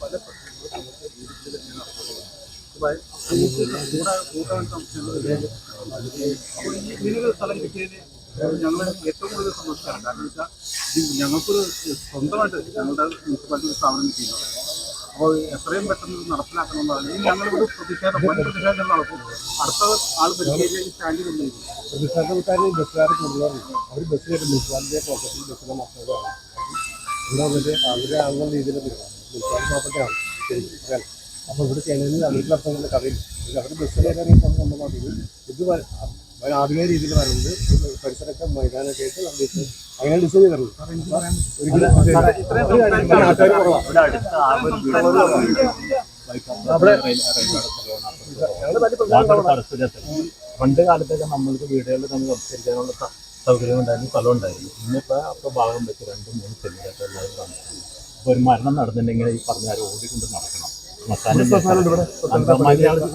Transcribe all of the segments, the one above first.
പല ഏറ്റവും കൂടുതൽ സന്തോഷിക്കാറുണ്ട് കാരണം വെച്ചാൽ ഞങ്ങൾക്കൊരു സ്വന്തമായിട്ട് ഞങ്ങളുടെ മുനിസിപ്പാലിറ്റി സ്ഥാപനം കിട്ടിയില്ല അപ്പോൾ എത്രയും പെട്ടെന്ന് നടപ്പിലാക്കണം നടപ്പിലാക്കണമെന്നാണ് ഇനി ഞങ്ങളിവിടെ പ്രതിഷേധം വൻ പ്രതിഷേധം നടക്കും അടുത്ത ആൾ പരിശീലിച്ച സ്റ്റാൻഡിൽ പ്രതിഷേധക്കാരെ ബസ്സുകാരെ കൂടുതലാണ് അവർ ബസ് മുനിസിപ്പാലിറ്റിയെ പോക്കറ്റിൽ ബസ്സിലെ മക്കളാണ് അവരെ അങ്ങനെ രീതിയിൽ പ്രോപ്പർട്ടിയാണ് അപ്പോൾ ഇവിടെ ചെയ്യണമെങ്കിൽ അവർക്ക് അർത്ഥങ്ങളുടെ കഥയില്ല അവിടെ ബസ് കയറി സ്വന്തമാക്കി ഇത് ആധുനിക രീതിയിൽ വരുന്നത് പരിസരത്തെ മൈതാനൊക്കെ ആയിട്ട് നമ്മൾ അങ്ങനെ ഡിസൈൻ പണ്ട് കാലത്തൊക്കെ നമ്മൾക്ക് വീടുകളിൽ തന്നെ സംസ്കരിക്കാനുള്ള സൗകര്യം ഉണ്ടായിരുന്നു സ്ഥലം ഉണ്ടായിരുന്നു ഇന്നിപ്പോ അപ്പൊ ഭാഗം വെച്ച് രണ്ടും മൂന്ന് സെല്ലിലൊക്കെ എല്ലാവരും ഒരു മരണം നടന്നിട്ടുണ്ടെങ്കിൽ ഈ പറഞ്ഞ ആരും ഓടിക്കൊണ്ട് നടക്കണം.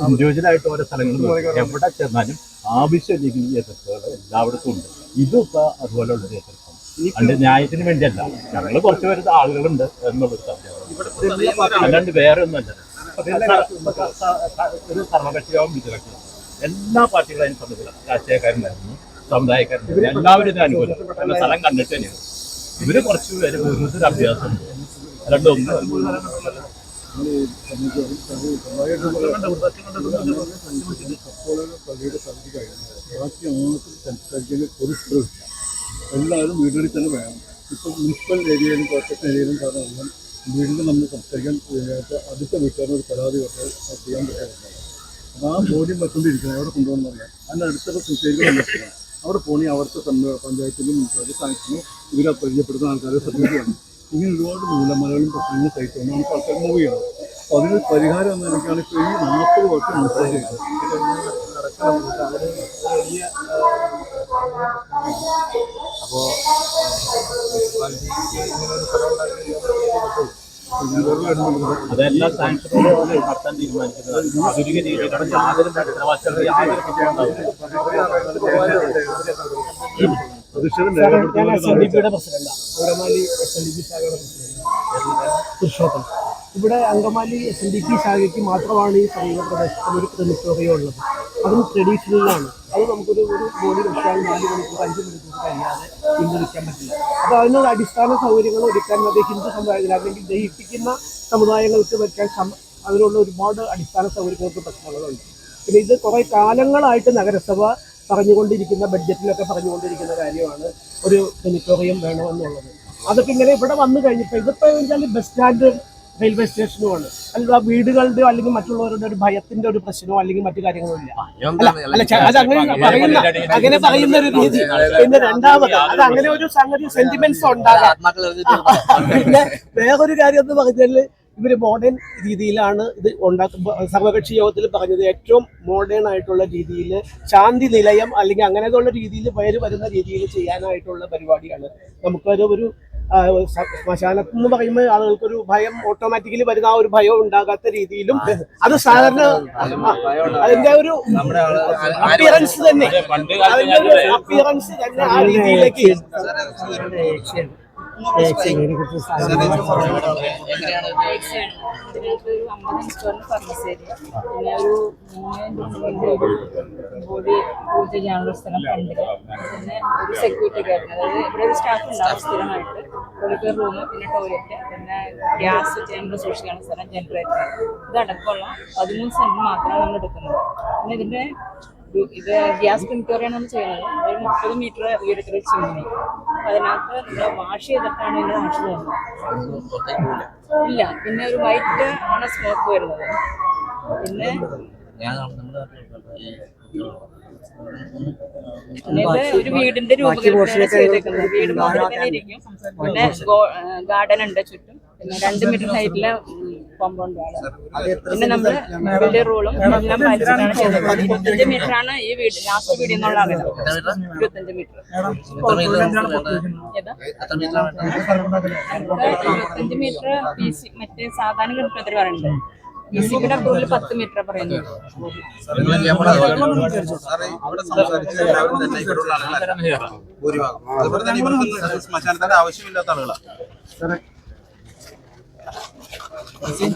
ഇൻഡിവിജ്വലായിട്ട് ഓരോ സ്ഥലങ്ങളിൽ എവിടെ ചെന്നാലും ആവശ്യമില്ലെങ്കിൽ എതിർപ്പുകൾ എല്ലായിടത്തും ഉണ്ട്. ഇതൊക്കെ അതുപോലെയുള്ള എതിർപ്പാണ്. അതിന്റെ ന്യായത്തിന് വേണ്ടിയല്ല. ഞങ്ങൾ കുറച്ച് പേര് ആളുകളുണ്ട് എന്നുള്ളൊരു സത്യം. അല്ലാണ്ട് വേറെ ഒന്നുമല്ല ഒരു സർവകക്ഷിയാവും വിജയകക്ഷി എല്ലാ പാർട്ടികളും അതിന് സമ്മതില്ല രാഷ്ട്രീയക്കാരുണ്ടായിരുന്നു സമുദായക്കാരുണ്ടായിരുന്നു എല്ലാവരും ഇത് അനുകൂലം. സ്ഥലം കണ്ടിട്ട് തന്നെയാണ്. ഇവർ കുറച്ച് പേര് ഒരു സ്ഥലമില്ല എല്ലാവരും വീടുകളിൽ തന്നെ വേണം. ഇപ്പം മുനിസിപ്പൽ ഏരിയയിലും കോർപ്പറേഷൻ ഏരിയയിലും കാരണം വീടിന് നമ്മൾ സംസാരിക്കാൻ അടുത്ത അടുത്ത ഒരു പരാതി പറഞ്ഞാൽ ചെയ്യാൻ പറ്റാറുണ്ട് അപ്പോൾ ആ ബോധ്യം വെച്ചുകൊണ്ടിരിക്കണം എവിടെ കൊണ്ടുപോകണമെന്ന് അറിയാം അതിന്റെ അടുത്തൊക്കെ സംസാരിക്കാൻ പറ്റില്ല അവിടെ പോണി അവിടുത്തെ പഞ്ച- പഞ്ചായത്തിലും സാങ്ഷനും ഇവരെ പരിചയപ്പെടുന്ന ആൾക്കാരെ ശ്രദ്ധിക്കുകയാണ്. ഇങ്ങനെ ഒരുപാട് മൂലമലകളും പ്രശ്നങ്ങളും സഹിച്ചുകൊണ്ട് നമുക്ക് ആൾക്കാർ മൂവ് ചെയ്യണം അപ്പോൾ അതിന് പരിഹാരം എന്ന് എനിക്കാണ് ഇപ്പോൾ ഈ നാൽപ്പത് വർഷം മനസ്സിലാക്കിയത് അതെല്ലാം സാങ്ഷനോട് നടത്താൻ തീരുമാനിക്കുന്നത് ആധുനിക രീതിയിലാണ് യാതൊരു ഞാൻ എസ് എൻ ഡി പിയുടെ പ്രസിഡന്റാണ് Angamaly S N D P ശാഖയുടെ പ്രസിഡന്റ്. പുരുഷോത്തം ഇവിടെ Angamaly S N D P ശാഖയ്ക്ക് മാത്രമാണ് ഈ സമീപ പ്രദേശത്തിൽ ഒരു ക്രിമിറ്റോറിയം ഉള്ളത് അതും ട്രഡീഷണലാണ് അത് നമുക്കൊരു ഒരു ബോഡി വെച്ചാൽ നാല് മണിക്കൂർ അഞ്ച് മണിക്കൂർ കഴിയാതെ പിന്തുണയ്ക്കാൻ പറ്റില്ല. അപ്പോൾ അതിനുള്ള അടിസ്ഥാന സൗകര്യങ്ങൾ ഒരുക്കാൻ അത് ഹിന്ദു സമുദായത്തിൽ അല്ലെങ്കിൽ ദഹിപ്പിക്കുന്ന സമുദായങ്ങൾക്ക് വെക്കാൻ സമ- അതിനുള്ള ഒരുപാട് അടിസ്ഥാന സൗകര്യങ്ങൾക്ക് പ്രശ്നങ്ങളുണ്ട്. പിന്നെ ഇത് കുറേ കാലങ്ങളായിട്ട് നഗരസഭ പറഞ്ഞുകൊണ്ടിരിക്കുന്ന ബഡ്ജറ്റിലൊക്കെ പറഞ്ഞുകൊണ്ടിരിക്കുന്ന കാര്യമാണ് ഒരു സെനിറ്റോറിയം വേണമെന്നുള്ളത്. അതൊക്കെ ഇങ്ങനെ ഇവിടെ വന്നു കഴിഞ്ഞപ്പോൾ ഇതിപ്പോൾ വെച്ചാൽ ബസ് സ്റ്റാൻഡ് റെയിൽവേ സ്റ്റേഷനുമാണ് അല്ല വീടുകളുടെയോ അല്ലെങ്കിൽ മറ്റുള്ളവരുടെ ഒരു ഭയത്തിന്റെ ഒരു പ്രശ്നമോ അല്ലെങ്കിൽ മറ്റു കാര്യങ്ങളോ ഇല്ല. അല്ല അല്ല അങ്ങനെ പറയുന്ന അങ്ങനെ പറയുന്ന ഒരു രീതി. പിന്നെ രണ്ടാമത് അത് അങ്ങനെ ഒരു സംഗതി സെന്റിമെന്റ്സ് ഉണ്ടാകാം പിന്നെ വേറൊരു കാര്യം എന്ന് പറഞ്ഞാൽ ഇവർ മോഡേൺ രീതിയിലാണ് ഇത് ഉണ്ടാക്കുമ്പോൾ സർവകക്ഷി യോഗത്തിൽ പറഞ്ഞത് ഏറ്റവും മോഡേൺ ആയിട്ടുള്ള രീതിയിൽ ശാന്തി നിലയം അല്ലെങ്കിൽ അങ്ങനെയുള്ള രീതിയിൽ പേര് വരുന്ന രീതിയിൽ ചെയ്യാനായിട്ടുള്ള പരിപാടിയാണ്. നമുക്കൊരു ഒരു ശ്മശാനത്ത് എന്ന് പറയുമ്പോൾ ആളുകൾക്കൊരു ഭയം ഓട്ടോമാറ്റിക്കലി വരുന്ന ആ ഒരു ഭയം ഉണ്ടാകാത്ത രീതിയിലും അത് സാധാരണ അതിന്റെ ഒരു അപ്പിയറൻസ് തന്നെ. അതിന്റെ ഒരു അപ്പിയറൻസ് തന്നെ ആ രീതിയിലേക്ക്. ഒരു അമ്പത് ഇൻസ്റ്റോളിന് ഫർണിച്ചർ പിന്നെ ഒരു മൂന്ന് ഒരു ബോഡി പൂജ ചെയ്യാനുള്ള സ്ഥലം ഫ്രണ്ടിൽ പിന്നെ ഒരു സെക്യൂരിറ്റി ഗാർഡിന് അതായത് ഇവിടെ ഒരു സ്റ്റാഫ് ഉണ്ടാവും സ്ഥിരമായിട്ട് ഒരു റൂം പിന്നെ ടോയ്ലറ്റ് പിന്നെ ഗ്യാസ് നമ്മൾ സൂക്ഷിക്കാനുള്ള സ്ഥലം ജനറേറ്റർ ഇതടക്കമുള്ള പതിമൂന്ന് സെന്റ് മാത്രമാണ് നമ്മൾ എടുക്കുന്നത്. പിന്നെ ഇതിന്റെ ഒരു- ഇത് ഗ്യാസ് ക്രിമിറ്റോറിയാണ് നമ്മൾ ചെയ്യുന്നത്. ഒരു മുപ്പത് മീറ്റർ ഉയരത്തിൽ ചിമ്മിനി അതിനകത്ത് നമ്മൾ വാഷ് ചെയ്തിട്ടാണ് നിങ്ങൾ വാഷ് ചെയ്യുന്നത്. ഇല്ല പിന്നെ ഒരു വൈറ്റ് ആണ് സ്മോക്ക് വരുന്നത്. പിന്നെ ഒരു വീടിന്റെ രൂപകൽപ്പന ചെയ്തേക്കുന്നത്. വീട് മാത്രം തന്നെ ഇരിക്കും. പിന്നെ ഗാർഡൻ ഉണ്ട് ചുറ്റും. പിന്നെ രണ്ട് മീറ്റർ ഹൈറ്റിലെ പിന്നെ നമ്മൾ വലിയ റൂളും എല്ലാം പാലിച്ചിട്ടാണ് ചെയ്തത്? ഇരുപത്തഞ്ച് മീറ്റർ ആണ് ഈ വീട് ലാസ്റ്റ് വീട് എന്നുള്ള അകലം ഇരുപത്തഞ്ച് മീറ്റർ ഏതാ? ഇരുപത്തഞ്ച് മീറ്റർ പി സി മറ്റേ സാധാരണ പി അപ്രൂവൽ പത്ത് മീറ്റർ പറയുന്നത്. ഭൂരിഭാഗം. അതുപോലെ തന്നെ ശ്മശാനത്തിന്റെ ആവശ്യമില്ലാത്ത ആളുകളാണ് 放心